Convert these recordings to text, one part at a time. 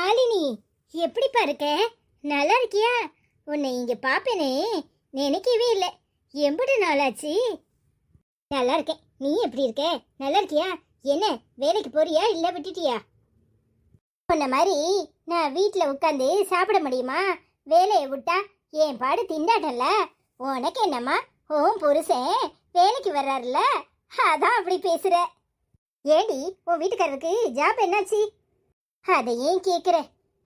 மாலினி எப்படிப்பா இருக்க? நல்லா இருக்கியா? உன்னை இங்க பாப்பேனே. நினைக்கவே இல்லை. எம்புட்டு நாளாச்சு. நல்லா இருக்கேன். நீ எப்படி இருக்க? நல்லா இருக்கியா? என்ன வேலைக்கு போறியா இல்ல விட்டுட்டியா? உன்ன மாதிரி நான் வீட்டில் உட்காந்து சாப்பிட முடியுமா? வேலையை விட்டா என் பாடு திண்டாட்டம்ல? உனக்கு என்னம்மா? ஓம் புருஷன் வேலைக்கு வர்றாருல அதான் அப்படி பேசுற. ஏடி உன் வீட்டுக்காரருக்கு ஜாப் என்னாச்சு? அதை ஏன் கேட்குற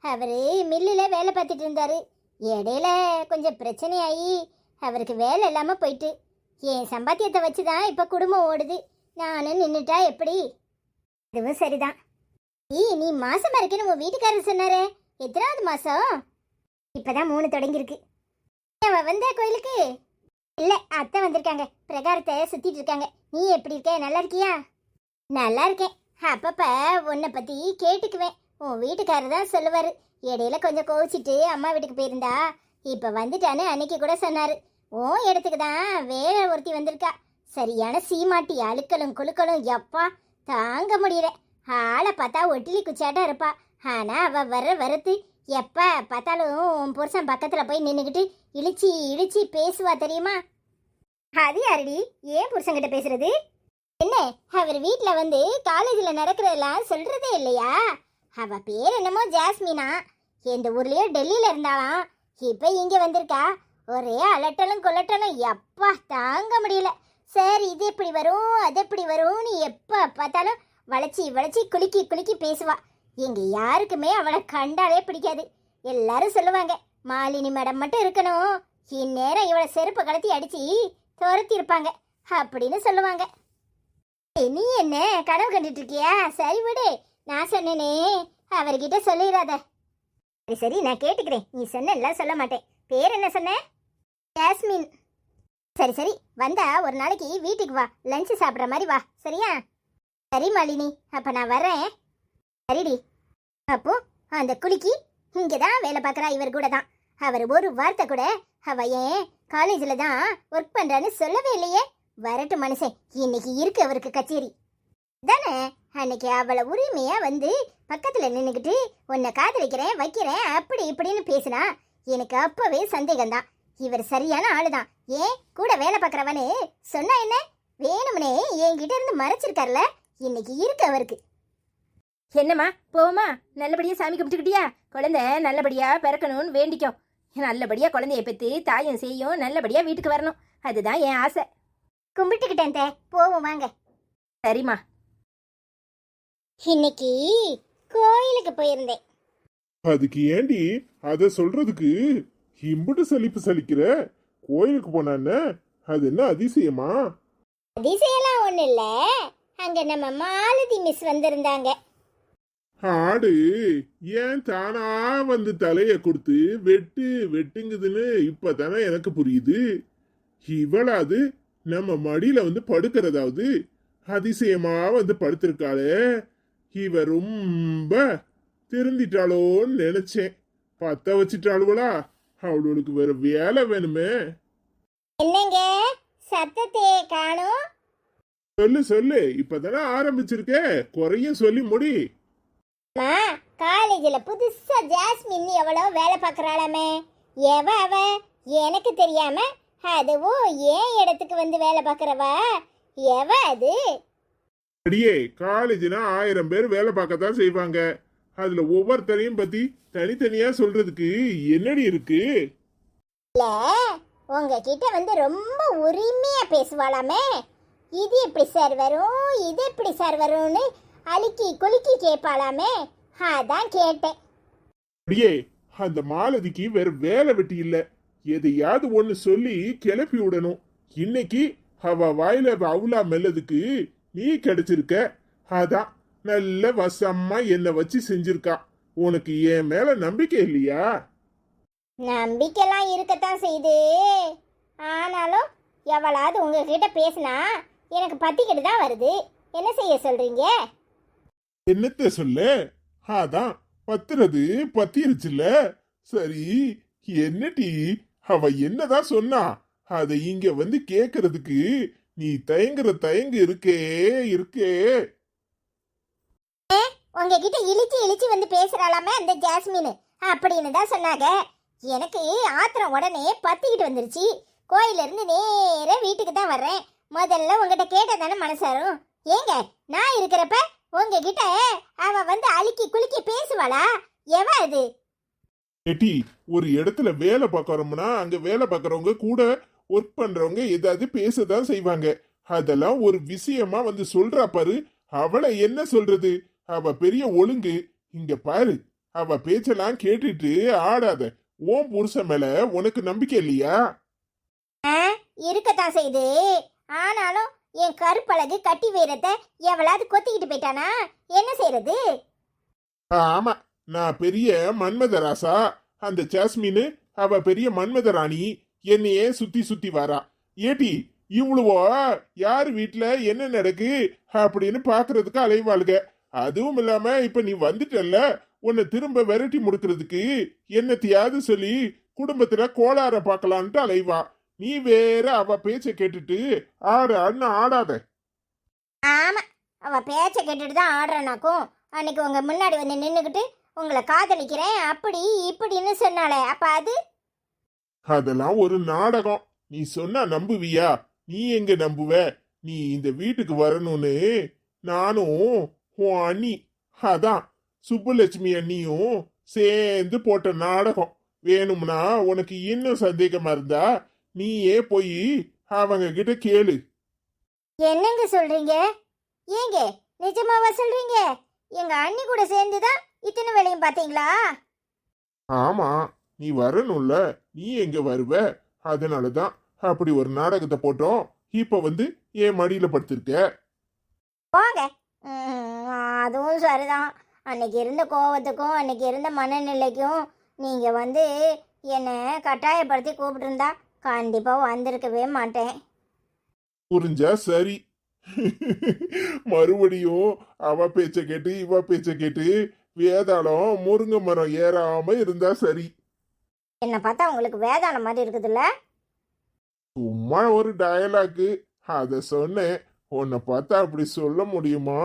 அவரு மில்லில் வேலை பார்த்துட்டு இருந்தாரு. இடையில கொஞ்சம் பிரச்சனையாகி அவருக்கு வேலை இல்லாமல் போயிட்டு. என் சம்பாத்தியத்தை வச்சு தான் இப்போ குடும்பம் ஓடுது. நானும் நின்றுட்டா எப்படி? அதுவும் சரிதான். ஈ நீ மாதமாக இருக்கேன்னு உன் வீட்டுக்காரர் சொன்னாரே. எத்தனாவது மாதம் இப்போ தான் மூணு தொடங்கியிருக்கு. அவ வந்த கோயிலுக்கு? இல்லை அத்தை வந்திருக்காங்க. பிரகாரத்தை சுற்றிட்டு இருக்காங்க. நீ எப்படி இருக்க? நல்லா இருக்கியா? நல்லா இருக்கேன். அப்பப்போ உன்னை பற்றி கேட்டுக்குவேன். உன் வீட்டுக்காரர் தான் சொல்லுவார். இடையில கொஞ்சம் கோவிச்சிட்டு அம்மா வீட்டுக்கு போயிருந்தா இப்போ வந்துட்டான்னு அன்னைக்கு கூட சொன்னாரு. ஓ இடத்துக்கு தான் வேற ஒருத்தி வந்திருக்கா. சரியான சீமாட்டி அழுக்கலும் குழுக்களும் எப்பா தாங்க முடியல. ஆளை பார்த்தா ஒட்டிலி குச்சாட்டா இருப்பா. ஆனா அவ வர்ற வருத்து எப்ப பார்த்தாலும் உன் புருஷன் பக்கத்துல போய் நின்றுக்கிட்டு இழிச்சி இழிச்சி பேசுவா தெரியுமா? அது யாரடி? ஏன் புருஷன்கிட்ட பேசுறது? என்ன அவர் வீட்டில் வந்து காலேஜில் நடக்கிறதெல்லாம் சொல்றதே இல்லையா? அவ பேர் என்னமோ ஜாஸ்மினா. எந்த ஊர்லயோ டெல்லியில இருந்தாலாம் இப்ப இங்க வந்திருக்கா. ஒரே அலட்டலும் கொலட்டலும் எப்பா தாங்க முடியல. சார் இது எப்படி வரும்? அது எப்படி வரும்னு எப்ப பார்த்தாலும் வளைச்சி வளைச்சி குலுக்கி குலுக்கி பேசுவா. எங்க யாருக்குமே அவளை கண்டாலே பிடிக்காது. எல்லாரும் சொல்லுவாங்க மாலினி மேடம் மட்டும் இருக்கணும். இந்நேரம் இவளை செருப்பு கலத்தி அடிச்சு துரத்தி இருப்பாங்க அப்படின்னு சொல்லுவாங்க. நீ என்ன? கனவு கண்டுட்டு இருக்கியா? சரி விடு. நான் சொன்னேனே. அவர்கிட்ட சொல்லிடாத சரி சரி நான் கேட்டுக்கிறேன். நீ சொன்ன சொல்ல மாட்டேன். பேர் என்ன சொன்ன? ஜாஸ்மின். சரி சரி வந்தா ஒரு நாளைக்கு வீட்டுக்கு வா. லஞ்ச் சாப்பிட்ற மாதிரி வா. சரியா? சரி மாலினி. அப்ப நான் வரேன் சரிடி. அப்போ அந்த குலுக்கி இங்கே தான் வேலை பார்க்குறா. இவர் கூட தான் அவர் ஒரு வார்த்தை கூட அவ ஏன் காலேஜில் தான் ஒர்க் பண்ணுறான்னு சொல்லவே இல்லையே. வரட்டு மனுஷன். இன்னைக்கு இருக்கு அவருக்கு கச்சேரி. தானே அன்னைக்கு அவளை உரிமையா வந்து பக்கத்துல நின்னுக்கிட்டு உன்னை காதலிக்கிறேன் வைக்கிறேன் அப்படி இப்படின்னு பேசினா எனக்கு அப்பவே சந்தேகம்தான். இவர் சரியான ஆளுதான். ஏன்? கூட வேலை பார்க்கறவனு? சொன்னா என்ன? வேணும்னே என்கிட்ட இருந்து மறைச்சிருக்காருல. இன்னைக்கு இருக்கு அவருக்கு. என்னம்மா? போவோமா நல்லபடியா சாமி கும்பிட்டுக்கிட்டியா? குழந்தை நல்லபடியா பிறக்கணும்னு வேண்டிக்கோ நல்லபடியா குழந்தைய பெற்று தாயும் செய்யும் நல்லபடியா வீட்டுக்கு வரணும். அதுதான் என் ஆசை. கும்பிட்டுக்கிட்டேன் தே. போவோம் வாங்க. சரிம்மா. இன்னைக்கு கோயிலுக்கு போயிருந்தேன். அதுக்கு ஏண்டி? அத சொல்றதுக்கு இம்புட்டு சலிப்பு சலிக்கிற? கோயிலுக்கு போனான்னு அது என்ன அதிசயமா? அதிசயம்லாம் ஒண்ணு இல்ல. அங்க நம்ம மாலதி மிஸ் வந்திருந்தாங்க. ஆடு ஏன் தானா வந்து தலைய கொடுத்து வெட்டு வெட்டுங்குதுன்னு இப்பதானே எனக்கு புரியுது. இவளாது நம்ம மடியில வந்து படுக்கிறதாவது அதிசயமா வந்து படுத்திருக்காளே. இவ ரொம்ப திருந்திட்டாளோன்னு நினைச்சேன். பத்த வச்சிட்டாளுவளா அவளுக்கு வேற வேலை வேணுமே. என்னங்க? சத்தத்தை காணும். சொல்லு சொல்லு. இப்பதானே ஆரம்பிச்சிருக்க. குறையும் சொல்லி முடி. காலேஜ்ல புதுசா ஜாஸ்மின் எவ்வளோ வேலை பார்க்கறாளாமே. எவ அவ? எனக்கு தெரியாம அதுவும் ஏன் இடத்துக்கு வந்து வேலை பார்க்கறவ? எவ அது? அடியே காலேஜ்னா ஆயிரம் பேர் வேலை பார்க்கத்தான் செய்வாங்க. அதுல ஒவ்வொருத்தரையும் பத்தி தனித்தனியா சொல்றதுக்கு என்னடி இருக்கு? இல்ல உங்ககிட்ட வந்து ரொம்ப உரிமையா பேசுவாளாமே. இது எப்படி சார் வரும் இது எப்படி சார் வரும்னு அழுக்கி குலுக்கி கேட்பாளாமே. அதான் கேட்டேன். அடியே அந்த மாலதிக்கு வேற வேலை வெட்டி இல்ல. எதையாவது ஒண்ணு சொல்லி கிளப்பி விடணும். இன்னைக்கு அவ வாயில அவுலா மெல்லதுக்கு நீ கிடைச்சிருக்க. அதான் நல்ல வசமா என்னை வச்சு செஞ்சிருக்கா. உனக்கு என் மேல நம்பிக்கை இல்லையா? நம்பிக்கைலாம் இருக்கத்தான் செய்யுது. ஆனாலும் எவளாவது உங்ககிட்ட பேசினா எனக்கு பத்திக்கிட்டு தான் வருது. என்ன செய்ய சொல்றீங்க? என்னத்த சொல்ல? அதான் பத்துறது பத்திருச்சுல்ல. சரி என்னடி? அவ என்னதான் சொன்னா? அதை இங்க வந்து கேக்குறதுக்கு நீ தயங்குற தயங்கு இருக்கே இருக்கே. உங்ககிட்ட இழிச்சு இழிச்சு வந்து பேசுறாளாமே அந்த ஜாஸ்மின். அப்படின்னு தான் சொன்னாங்க. எனக்கு ஆத்திரம் உடனே பத்திக்கிட்டு வந்துருச்சு. கோயில இருந்து நேரா வீட்டுக்கு தான் வர்றேன். முதல்ல உங்ககிட்ட கேட்டதானே மனசாரும் ஏங்க நான் இருக்கிறப்ப உங்ககிட்ட அவ வந்து அழுக்கி குலுக்கி பேசுவாளா? எவ அது ஏட்டி ஒரு இடத்துல வேலை பார்க்கறோம்னா அங்க வேலை பார்க்கறவங்க கூட ஒர்க் பண்றவங்க ஏதாவது பேசதான் செய்வாங்க. அதெல்லாம் ஒரு விஷயமா வந்து சொல்றா பாரு. அவளை என்ன சொல்றது? அவ பெரிய ஒழுங்கு. இங்க பாரு. அவ பேச்செல்லாம் கேட்டுட்டு ஆடாத. ஓம் புருஷன் மேல உனக்கு நம்பிக்கை இல்லையா? இருக்கத்தான் செய்யுது ஆனாலும் என் கருப்பழகு கட்டி வீரத்தை எவளாவது கொத்திக்கிட்டு போயிட்டானா? என்ன செய்யறது ஆமா நான் பெரிய மன்மத ராசா அந்த ஜாஸ்மின் அவ பெரிய மன்மத ராணி என்னையே சுத்தி சுத்தி வரான் ஏட்டி இவ்வளவோ? யார் வீட்டில் என்ன நடக்கு? அப்படின்னு பாக்குறதுக்கு அலைவாளுக. அதுவும் இல்லாம இப்ப நீ வந்துட்டல்ல? உன்னை திரும்ப விரட்டி முடுக்கிறதுக்கு என்னத்தையாவது சொல்லி குடும்பத்துல கோளாற பார்க்கலான்ட்டு அலைவா. நீ வேற அவ பேச்ச கேட்டுட்டு ஆடு ஆடுன்னு ஆடாத. ஆமா அவ பேச்ச கேட்டுட்டு தான் ஆடுறனாக்கும். அன்னைக்கு உங்க முன்னாடி வந்து நின்னுக்கிட்டு உங்களை காதலிக்கிறேன் அப்படி இப்படின்னு சொன்னாலே அப்ப அது? அதெல்லாம் ஒரு நாடகம். நீ சொன்னா நம்புவியா? நீ எங்க நம்புவ? நீ இந்த வீட்டுக்கு வரணும்னு. நானும் உன் அண்ணி அதான் சுப்புலட்சுமி அண்ணியும் சேர்ந்து போட்ட நாடகம். வேணும்னா உனக்கு இன்னும் சந்தேகமா இருந்தா நீயே போய் அவங்க கிட்ட கேளு. என்னங்க சொல்றீங்க? ஏங்க நிஜமாவா சொல்றீங்க? எங்க அண்ணி கூட சேர்ந்து தான் இத்தனை வேலையும் பாத்தீங்களா ஆமா நீ வரணும்ல நீ எங்க வருவ? அதனாலதான் அப்படி ஒரு நாடகத்தை போட்டோம். இப்ப வந்து என் மடியில படுத்திருக்க. போங்க அதுவும் சரிதான். அன்னைக்கு இருந்த கோவத்துக்கும் அன்னைக்கு இருந்த மனநிலைக்கும் நீங்க வந்து என்னை கட்டாயப்படுத்தி கூப்பிட்டுருந்தா கண்டிப்பா வந்திருக்கவே மாட்டேன். புரிஞ்சா சரி. மறுபடியும் அவ பேச்ச கேட்டு இவ பேச்ச கேட்டு வேதாளம் முருங்கை மரம் ஏறாம இருந்தா சரி. என்னை பார்த்தா உங்களுக்கு வேதாளம் மாதிரி இருக்குதுல்ல? சும்மா ஒரு டயலாக்கு அத சொன்னேன். உன்னை பார்த்தா அப்படி சொல்ல முடியுமா?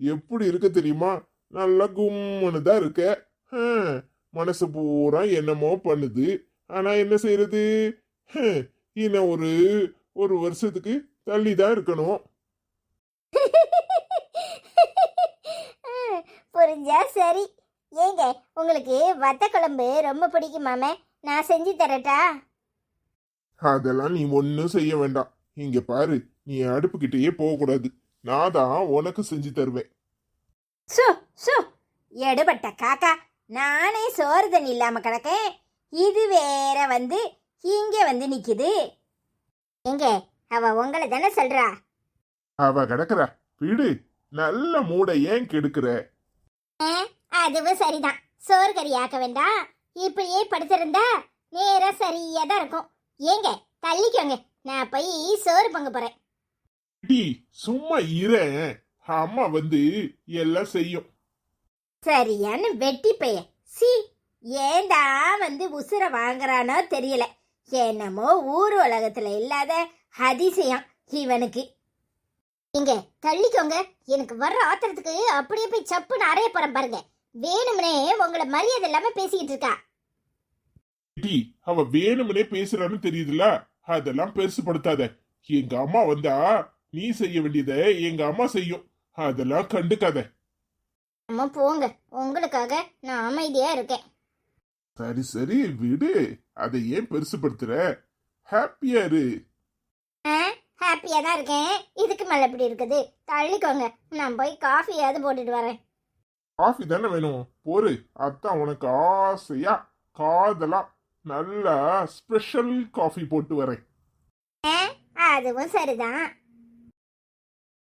எப்படி இருக்கு தெரியுமா? நல்லா கும்முன்னு தான் இருக்க. மனசு பூரா என்னமோ பண்ணுது. ஆனா என்ன செய்யறது இன்னும் ஒரு ஒரு வருஷத்துக்கு தள்ளி தான் இருக்கணும். புரிஞ்சா சரி. ஏங்க உங்களுக்கு வத்த குழம்பு ரொம்ப பிடிக்குமாமே? நான் செஞ்சு தரட்டா? அதெல்லாம் நீ ஒன்றும் செய்ய வேண்டாம். இங்க பாரு நீ அடுப்புக்கிட்டேயே போகக்கூடாது. நான் தான் உனக்கு செஞ்சு தருவேன். சோ சோ. எடுபட்ட காக்கா நானே சோறு தண்ணி இல்லாம கிடக்கேன். இது வேற வந்து இங்க வந்து நிக்குது. ஏங்க அவ உங்களை தானே சொல்றா? அவ கிடக்குறா. விடு நல்ல மூடை ஏன் கெடுக்கிற அதுவும் சரிதான். சோறு கறி ஆக்க வேண்டாம். இப்படியே படுத்திருந்தா நேரா சரியா தான் இருக்கும். ஏங்க தள்ளிக்கோங்க. நான் போய் சோறு பங்கு போறேன். டி சும்மா இரேன் அம்மா வந்து எல்லாம் செய்யும். சரியான வெட்டி பைய. சி ஏண்டா வந்து உசுர வாங்குறானோ தெரியல. என்னமோ ஊர் உலகத்துல இல்லாத அதிசயம் இவனுக்கு. இங்க தள்ளிக்கோங்க. எனக்கு வர்ற ஆத்திரத்துக்கு அப்படியே போய் சப்புன்னு அறைய போறேன் பாருங்க. வேணும்னே உங்களை மரியாதை இல்லாம பேசிக்கிட்டு இருக்கா. டி அவ வேணும்னே பேசுறான்னு தெரியுதுல அதெல்லாம் பெருசுப்படுத்தாத எங்க அம்மா வந்தா நீ செய்ய வேண்டியத எங்க அம்மா செய்யும். அதெல்லாம் கண்டுக்காத. அம்மா போங்க. உங்களுக்காக நான் அமைதியா இருக்கேன். சரி சரி விடு. அதை ஏன் பெருசுப்படுத்துற ஹாப்பியா இரு. ஹாப்பியா தான் இருக்கேன். இதுக்கு மேல எப்படி இருக்குது? தள்ளிக்கோங்க. நான் போய் காஃபியாவது போட்டுட்டு வரேன். காஃபி தானே வேணும். போரு அதான் உனக்கு ஆசையா? காதலா? நல்லா ஸ்பெஷல் காஃபி போட்டு வரேன். அதுவும் சரிதான்.